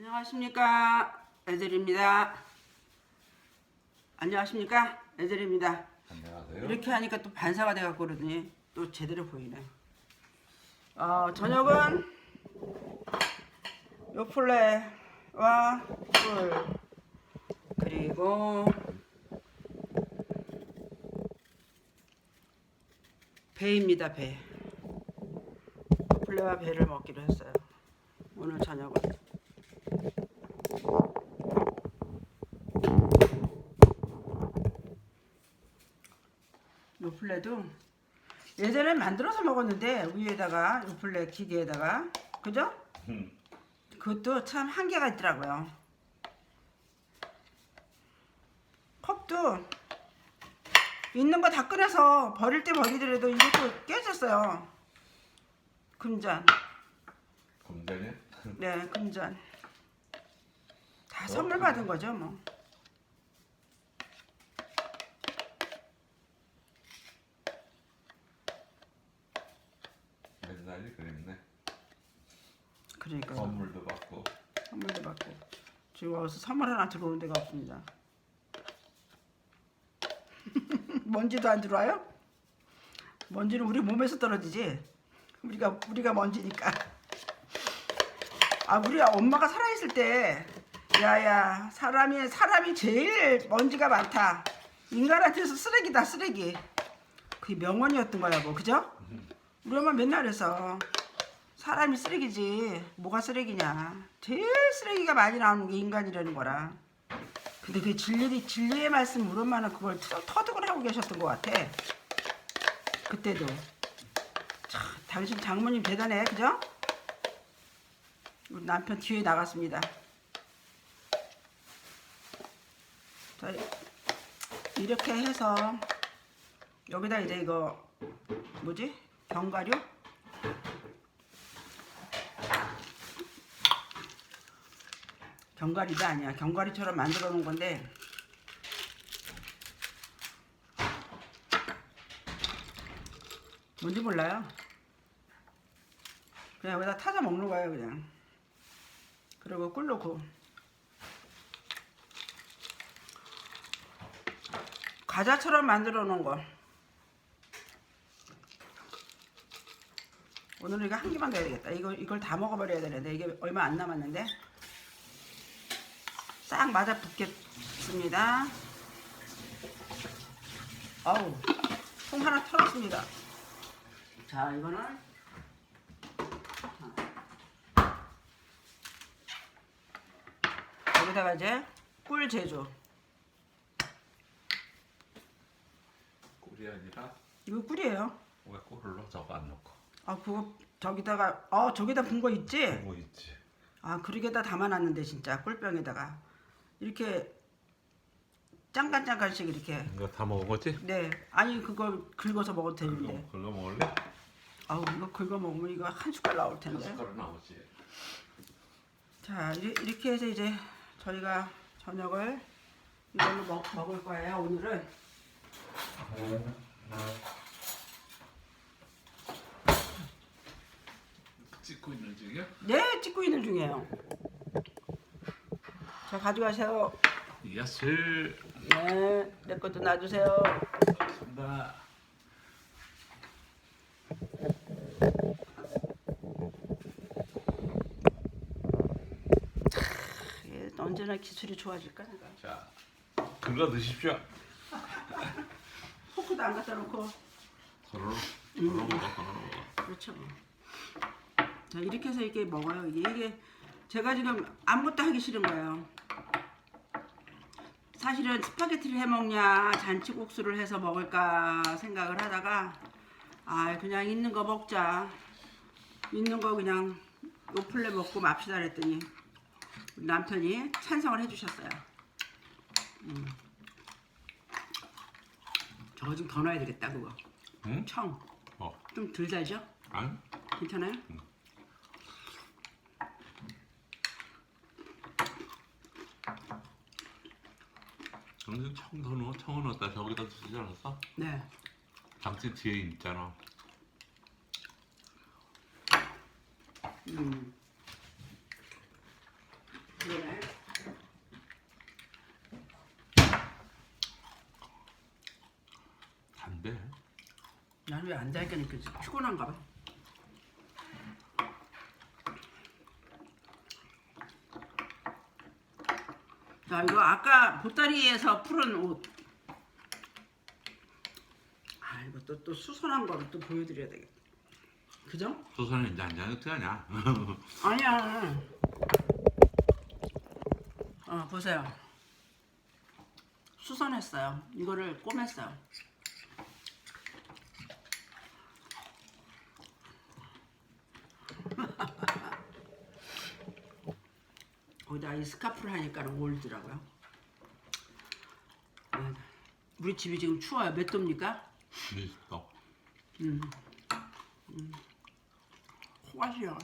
안녕하십니까 애들입니다. 안녕하십니까 애들입니다. 안녕하세요. 이렇게 하니까 또 반사가 돼갖고 그러더니 또 제대로 보이네. 어, 저녁은 요플레와 꿀 그리고 배입니다 배. 요플레와 배를 먹기로 했어요. 오늘 저녁은. 요플레도 예전에 만들어서 먹었는데 위에다가 요플레 기계에다가 그죠? 음. 그것도 참 한계가 있더라고요. 컵도 있는 거 다 꺼내서 버릴 때 버리더라도 이것도 깨졌어요. 금잔. 금전이 네, 금잔. 다 선물 받은 거죠, 뭐. 맨날이 그립네. 그러니까 선물도 받고 선물도 받고 지금 와서 선물 하나 들어오는 데가 없습니다. 먼지도 안 들어와요? 먼지는 우리 몸에서 떨어지지. 우리가 우리가 먼지니까. 아 우리 엄마가 살아있을 때 야야 사람이 사람이 제일 먼지가 많다. 인간한테서 쓰레기다 쓰레기. 그게 명언이었던 거야 뭐 그죠? 우리 엄마 맨날 해서 사람이 쓰레기지. 뭐가 쓰레기냐? 제일 쓰레기가 많이 나오는 게 인간이라는 거라. 근데 그 진리, 진리의 말씀 우리 엄마는 그걸 터- 터득을 하고 계셨던 것 같아. 그때도. 참 당신 장모님 대단해. 그죠? 우리 남편 뒤에 나갔습니다. 자 이렇게 해서 여기다 이제 이거 뭐지? 견과류? 견과류도 아니야. 견과류처럼 만들어 놓은 건데 뭔지 몰라요. 그냥 여기다 타서 먹는 거예요, 그냥. 그리고 꿀 넣고. 과자처럼 만들어 놓은 거. 오늘은 이거 한 개만 넣어야 되겠다. 이거 이걸 다 먹어버려야 되는데 이게 얼마 안 남았는데 싹 맞아 붙겠습니다. 아우 통 하나 털었습니다. 자 이거는 여기다가 이제 꿀 제조. 꿀이 아니라 이거 꿀이에요. 왜 꿀을 넣어 저거 안 넣고 아 그거 저기다가 어 저기다 분 거 있지? 뭐 있지? 아 그러게다 담아놨는데 진짜 꿀병에다가 이렇게 짱간짱간씩 이렇게 이거 다 먹은 거지? 네 아니 그걸 긁어서 먹어도 되는데 그거 그거 먹을래? 아우 이거 긁어 먹으면 이거 한 숟갈 나올 한 텐데 숟가락 나오지. 자 이- 이렇게 해서 이제 저희가 저녁을 이걸로 먹, 먹을 거예요 오늘은 찍고 있는 중이야? 네 찍고 있는 중이에요 자 가져가세요 야슬 네 내 것도 놔주세요 간다. 예, 언제나 기술이 좋아질까 내가 자, 그거 넣으십시오. 포크도 안 갖다 놓고 서로 서로 먹어 서로 먹어. 그렇죠. 자 이렇게 해서 이렇게 먹어요. 이게, 이게 제가 지금 아무것도 하기 싫은 거예요. 사실은 스파게티를 해 먹냐 잔치국수를 해서 먹을까 생각을 하다가 아 그냥 있는 거 먹자. 있는 거 그냥 요플레 먹고 맙시다 그랬더니 남편이 찬성을 해주셨어요. 음. 저거 좀 더 넣어야 되겠다 그거. 응? 청. 어. 좀 덜 달죠? 안? 괜찮아요? 무슨 청선호? 청원호다 저기다 쓰지 않았어? 네. 당신 뒤에 있잖아. 음. 그래. 단데. 난왜안 달게 느껴지? 피곤한가 봐. 자 이거 아까 보따리에서 풀은 옷. 아 이거 또, 또 수선한 거를 또 보여드려야 되겠다. 그죠? 소선이 이제 앉아 어떻게 하냐? 아니야. 어 보세요. 수선했어요. 이거를 꼬맸어요. 거기다 이 스카프를 하니까 어울리더라고요. 네. 우리 집이 지금 추워요. 몇 도입니까? 미스터. 코가 시려.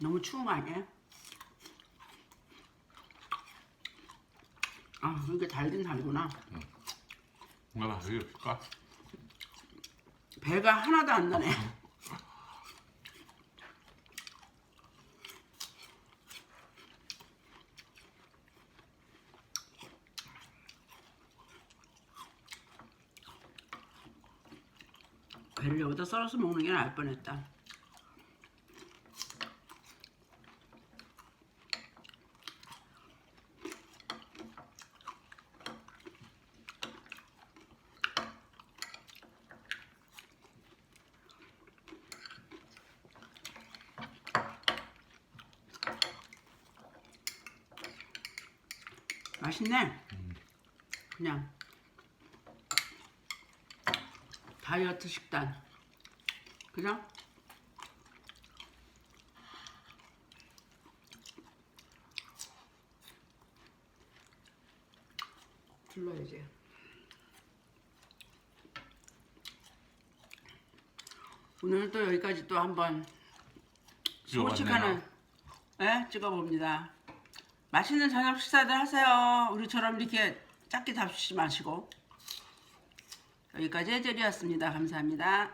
너무 추운 거 아니에요? 아, 이게 달긴 달구나. 뭔가 맛이 없을까? 배가 하나도 안 나네. 배를 여기다 썰어서 먹는 게 나을 뻔했다. 맛있네. 그냥 다이어트 식단. 그죠? 불러야지. 오늘 또 여기까지 또 한번 소식하는 예? 찍어봅니다. 맛있는 저녁 식사들 하세요. 우리처럼 이렇게 작게 잡수지 마시고. 여기까지 해젤이었습니다. 감사합니다.